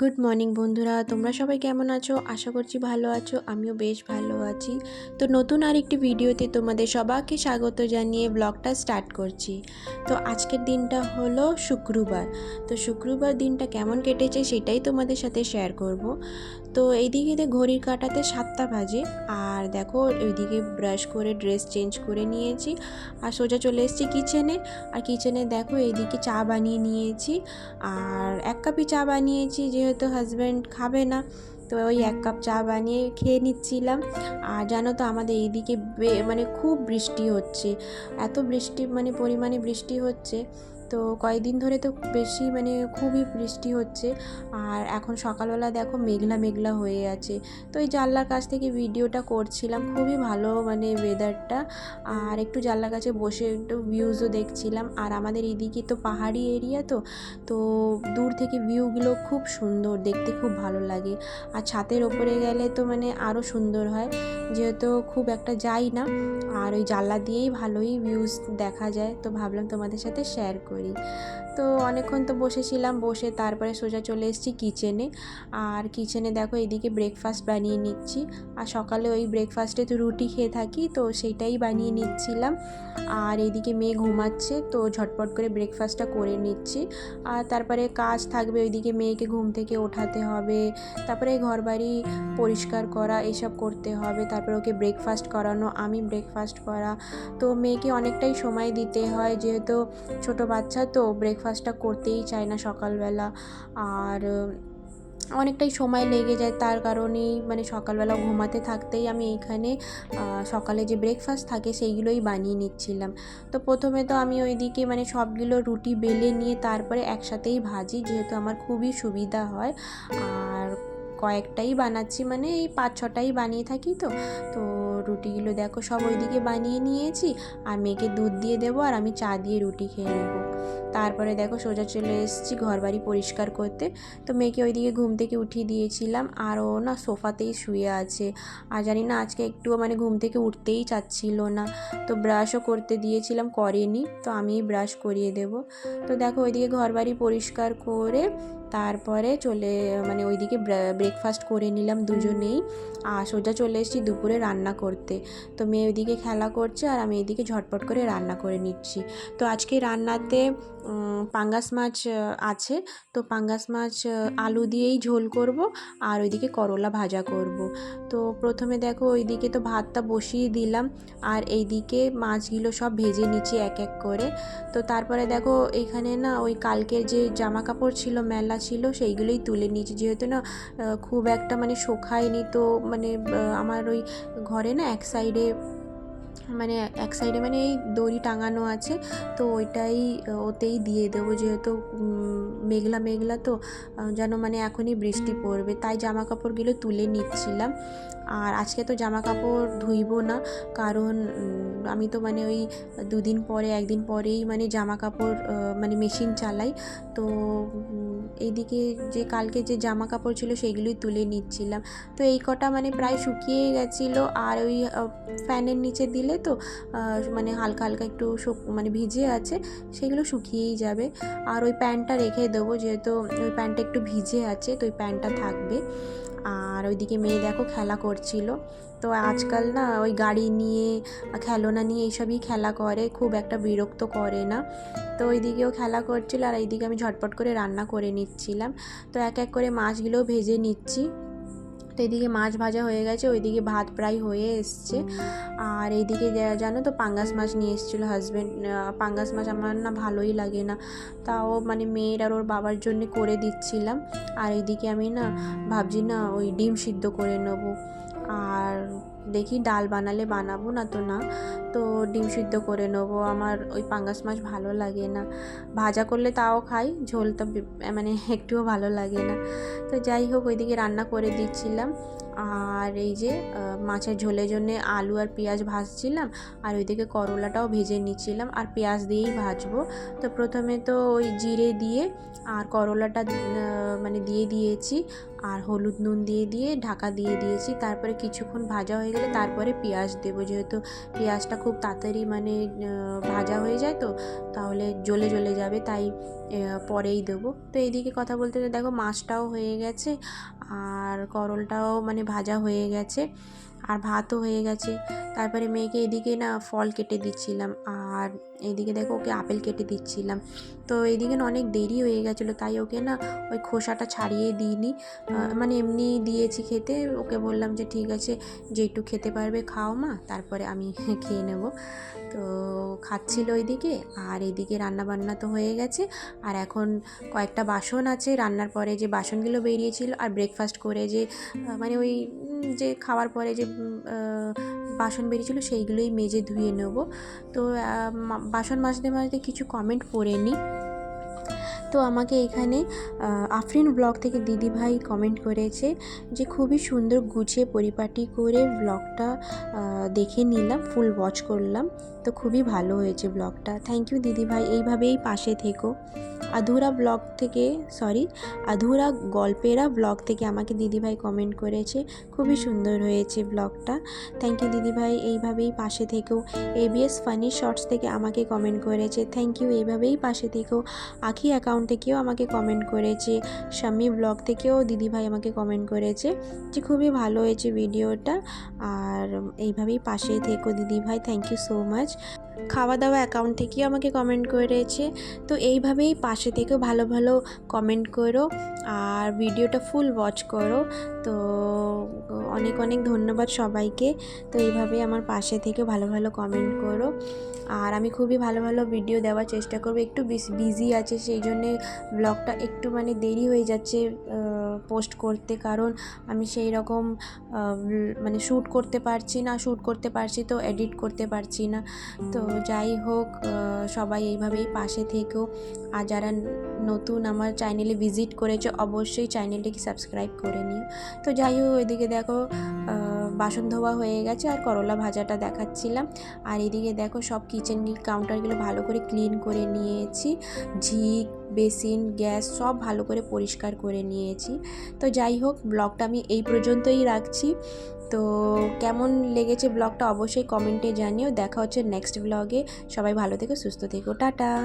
Good morning বন্ধুরা। তোমরা সবাই কেমন আছো? আশা করছি ভালো আছো। আমিও বেশ ভালো আছি। তো নতুন আরেকটি ভিডিওতে তোমাদের সবাইকে স্বাগত জানিয়ে ব্লগটা স্টার্ট করছি। তো আজকের দিনটা হলো শুক্রবার। তো শুক্রবার দিনটা কেমন কেটেছে সেটাই তোমাদের সাথে শেয়ার করব। তো এইদিকে ঘড়ির কাটাতে সাতটা বাজে, আর দেখো ওইদিকে ব্রাশ করে, ড্রেস চেঞ্জ করে নিয়েছি, আর সোজা চলে এসেছি কিচেনে আর কিচেনে দেখো এইদিকে চা বানিয়ে নিয়েছি, আর এক কাপই চা বানিয়েছি, যেহেতু হাজব্যান্ড খাবে না, তো ওই এক কাপ চা বানিয়ে খেয়ে নিচ্ছিলাম। আর জানো তো আমাদের এইদিকে মানে খুব বৃষ্টি হচ্ছে, এত বৃষ্টি মানে পরিমাণে বৃষ্টি হচ্ছে। তো কয়েকদিন ধরে তো বেশি মানে খুবই বৃষ্টি হচ্ছে। আর এখন সকালবেলা দেখো মেঘলা মেঘলা হয়ে আছে। তো এই জানলার কাছ থেকে ভিডিওটা করছিলাম, খুবই ভালো মানে ওয়েদারটা আর একটু জানলার কাছে বসে একটু ভিউজও দেখছিলাম। আর আমাদের এদিকে তো পাহাড়ি এরিয়া তো তো দূর থেকে ভিউগুলো খুব সুন্দর, দেখতে খুব ভালো লাগে। আর ছাতের ওপরে গেলে তো মানে আরও সুন্দর হয়, যেহেতু খুব একটা যাই না। আর ওই জানলা দিয়েই ভালোই ভিউজ দেখা যায়। তো ভাবলাম তোমাদের সাথে শেয়ার করি। recording. তো অনেকক্ষণ তো বসেছিলাম, বসে তারপরে সোজা চলে এসেছি কিচেনে আর কিচেনে দেখো এদিকে ব্রেকফাস্ট বানিয়ে নিচ্ছি। আর সকালে ওই ব্রেকফাস্টে তো রুটি খেয়ে থাকি, তো সেইটাই বানিয়ে নিচ্ছিলাম। আর এদিকে মেয়ে ঘুমাচ্ছে, তো ঝটপট করে ব্রেকফাস্টটা করে নিচ্ছি। আর তারপরে কাজ থাকবে ওইদিকে মেয়েকে ঘুম থেকে ওঠাতে হবে। তারপরে ঘর বাড়ি পরিষ্কার করা, এসব করতে হবে। তারপরে ওকে ব্রেকফাস্ট করানো, আমি ব্রেকফাস্ট করা। তো মেয়েকে অনেকটাই সময় দিতে হয়, যেহেতু ছোট বাচ্চা, তো ব্রেকফাস্টটা করতেই চায় না সকালবেলা। আর অনেকটাই সময় লেগে যায়। তার কারণেই মানে সকালবেলা ঘুমাতে থাকতেই আমি এইখানে সকালে যে ব্রেকফাস্ট থাকে সেইগুলোই বানিয়ে নিচ্ছিলাম। তো প্রথমে তো আমি ওইদিকে মানে সবগুলো রুটি বেলে নিয়ে তারপরে একসাথেই ভাজি, যেহেতু আমার খুবই সুবিধা হয়। আর কয়েকটাই বানাচ্ছি মানে এই পাঁচ ছটাই বানিয়ে থাকি তো। তো রুটিগুলো দেখো সব ওইদিকে বানিয়ে নিয়েছি। আর মেয়েকে দুধ দিয়ে দেবো আর আমি চা দিয়ে রুটি খেয়ে নেব। তারপরে দেখো সোজা চলে এসেছি ঘর বাড়ি পরিষ্কার করতে। তো মেয়েকে ওইদিকে ঘুম থেকে উঠিয়ে দিয়েছিলাম, আর ও না সোফাতেই শুয়ে আছে। আর জানি না, আজকে একটুও মানে ঘুম থেকে উঠতেই চাচ্ছিল না। তো ব্রাশও করতে দিয়েছিলাম, করেনি। তো আমি ব্রাশ করিয়ে দেব। তো দেখো ওইদিকে ঘর বাড়ি পরিষ্কার করে তারপরে চলে মানে ওইদিকে ব্রেকফাস্ট করে নিলাম দুজনেই। আর সোজা চলে এসেছি দুপুরে রান্না করতে। তো মেয়ে ওইদিকে খেলা করছে আর আমি এদিকে ঝটপট করে রান্না করে নিচ্ছি। তো আজকে রান্নাতে পাঙ্গাস মাছ আছে। তো পাঙ্গাস মাছ আলু দিয়েই ঝোল করব আর ওইদিকে করলা ভাজা করব। তো প্রথমে দেখো ওইদিকে তো ভাতটা বসিয়ে দিলাম আর এইদিকে মাছগুলো সব ভেজে নিচ্ছি এক এক করে। তো তারপরে দেখো এখানে না ওই কালকের যে জামা কাপড় ছিল মেলা ছিল, সেইগুলোই তুলে নিয়েছি। যেহেতু না খুব একটা মানে শোখায়নি তো মানে আমার ওই ঘরে না এক সাইডে মানে এক সাইডে মানে এই দড়ি টাঙানো আছে, তো ওইটাই ওতেই দিয়ে দেবো যেহেতু মেঘলা মেঘলা তো যেন মানে এখনই বৃষ্টি পড়বে। তাই জামা কাপড়গুলো তুলে নিচ্ছিলাম। আর আজকে তো জামা কাপড় ধুইব না, কারণ আমি তো মানে ওই দুদিন পরে, একদিন পরেই মানে জামা কাপড় মানে মেশিন চালাই, তো এইদিকে যে কালকে যে জামা কাপড় ছিল সেইগুলোই তুলে নিচ্ছিলাম। তো এই কটা মানে প্রায় শুকিয়ে গেছিল আর ওই ফ্যানের নিচে দিলে তো মানে হালকা হালকা একটু মানে ভিজে আছে, সেগুলো শুকিয়েই যাবে। আর ওই প্যান্টটা রেখে দেবো যেহেতু ওই প্যান্টটা একটু ভিজে আছে, তো ওই প্যান্টটা থাকবে। আর ওইদিকে মেয়ে দেখো খেলা করছিল। তো আজকাল না ওই গাড়ি নিয়ে, খেলনা নিয়ে এইসবই খেলা করে, খুব একটা বিরক্ত করে না। তো ওইদিকেও খেলা করছিল আর এইদিকে আমি ঝটপট করে রান্না করে নিচ্ছিলাম। তো এক এক করে মাছগুলোও ভেজে নিচ্ছি। তো এদিকে মাছ ভাজা হয়ে গেছে, ওইদিকে ভাত প্রায় হয়ে এসছে। আর এইদিকে জানো তো, পাঙ্গাস মাছ নিয়ে এসেছিল হাজব্যান্ড পাঙ্গাস মাছ আমার না ভালোই লাগে না। তাও মানে মেয়ের আর ওর বাবার জন্য করে দিচ্ছিলাম। আর এইদিকে আমি না ভাবছি না, ওই ডিম সিদ্ধ করে নেব। আর দেখি ডাল বানালে বানাবো না তো না। তো ডিম সিদ্ধ করে নেব। আমার ওই পাঙ্গাস মাছ ভালো লাগে না। ভাজা করলে তাও খাই, ঝোল তো মানে একটুও ভালো লাগে না। তো যাই হোক, ওইদিকে রান্না করে দিচ্ছিলাম। আর এই যে মাছের ঝোলের জন্য আলু আর পেঁয়াজ ভাজছিলাম, আর ওইদিকে করলাটাও ভেজে নিচ্ছিলাম, আর পেঁয়াজ দিয়েই ভাজবো। তো প্রথমে তো ওই জিরে দিয়ে, আর করলাটা মানে দিয়ে দিয়েছি, আর হলুদ নুন দিয়ে দিয়ে ঢাকা দিয়ে দিয়েছি, তারপরে কিছুক্ষণ ভাজা হয়ে গেলে তারপরে পেঁয়াজ দেবো। যেহেতু পেঁয়াজটা খুব তাড়াতাড়ি মানে ভাজা হয়ে যায় তো, তাহলে জ্বলে জ্বলে যাবে, তাই পরেই দেবো। তো এইদিকে কথা বলতে দেখো মাছটাও হয়ে গেছে আর করলটাও মানে ভাজা হয়ে গেছে। আর ভাতও হয়ে গেছে। তারপরে মেয়েকে এদিকে না ফল কেটে দিচ্ছিলাম আর এদিকে দেখো ওকে আপেল কেটে দিচ্ছিলাম। তো এইদিকে না অনেক দেরি হয়ে গেছিল, তাই ওকে না ওই খোসাটা ছাড়িয়ে দিইনি। মানে এমনি দিয়েছি খেতে, ওকে বললাম যে ঠিক আছে যেটু খেতে পারবে খাও মা, তারপরে আমি খেয়ে নেব। তো খাচ্ছিল ওইদিকে আর এদিকে রান্না বান্না তো হয়ে গেছে। আর এখন কয়েকটা বাসন আছে, রান্নার পরে যে বাসনগুলো বেরিয়েছিল আর ব্রেকফাস্ট করে যে মানে ওই যে খাওয়ার পরে যে বাসন বেরিয়েছিল সেইগুলোই মেজে ধুয়ে নেব। তো বাসন মাজতে মাজতে কিছু কমেন্ট পড়ে নিই তো আমাকে এখানে আফরিন ব্লগ থেকে দিদিভাই কমেন্ট করেছে যে খুবই সুন্দর গুছিয়ে পরিপাটি করে ব্লগটা দেখে নিলাম ফুল ওয়াচ করলাম। তো খুবই ভালো হয়েছে ব্লগটা। থ্যাংক ইউ দিদিভাই এইভাবেই পাশে থেকো। আধুরা ব্লগ থেকে সরি আধুরা গল্পেরা ব্লগ থেকে আমাকে দিদিভাই কমেন্ট করেছে। খুবই সুন্দর হয়েছে ব্লগটা। থ্যাংক ইউ দিদিভাই এইভাবেই পাশে থেকো। এবিএস ফানি শর্টস থেকে আমাকে কমেন্ট করেছে। থ্যাংক ইউ এইভাবেই পাশে থেকো। আখি অ্যাকাউন্ট থেকেও আমাকে কমেন্ট করেছে, স্বামী ব্লগ থেকেও দিদিভাই আমাকে কমেন্ট করেছে যে খুবই ভালো হয়েছে ভিডিওটা আর এইভাবেই পাশে থেকো দিদিভাই থ্যাংক ইউ সো মাচ খাওয়া দাওয়া অ্যাকাউন্ট থেকেও আমাকে কমেন্ট করেছে। তো এইভাবেই পাশে থেকেও ভালো ভালো কমেন্ট করো আর ভিডিওটা ফুল ওয়াচ করো। তো অনেক অনেক ধন্যবাদ সবাইকে। তো এইভাবেই আমার পাশে থেকে ভালো ভালো কমেন্ট করো। আর আমি খুবই ভালো ভালো ভিডিও দেওয়ার চেষ্টা করব। একটু বিজি আছে, সেই জন্যে ব্লগটা একটু মানে দেরি হয়ে যাচ্ছে পোস্ট করতে, কারণ আমি সেই রকম মানে শ্যুট করতে পারছি না, শ্যুট করতে পারছি তো, এডিট করতে পারছি না। তো যাই হোক সবাই এইভাবেই পাশে থেকেও আর যারা নতুন আমার চ্যানেলে ভিজিট করেছে, অবশ্যই চ্যানেলটিকে সাবস্ক্রাইব করে নিও। তো যাই হোক, ওইদিকে দেখো বাসন ধোয়া হয়ে গেছে আর করলা ভাজাটা দেখাচ্ছিলাম। আর এদিকে দেখো সব কিচেন কাউন্টারগুলো ভালো করে ক্লিন করে নিয়েছি। ঝিক, বেসিন, গ্যাস সব ভালো করে পরিষ্কার করে নিয়েছি। তো যাই হোক ব্লগটা আমি এই পর্যন্তই রাখছি। তো কেমন লেগেছে ব্লগটা অবশ্যই কমেন্টে জানিও। দেখা হচ্ছে নেক্সট ব্লগে সবাই ভালো থেকো, সুস্থ থেকো। টাটা।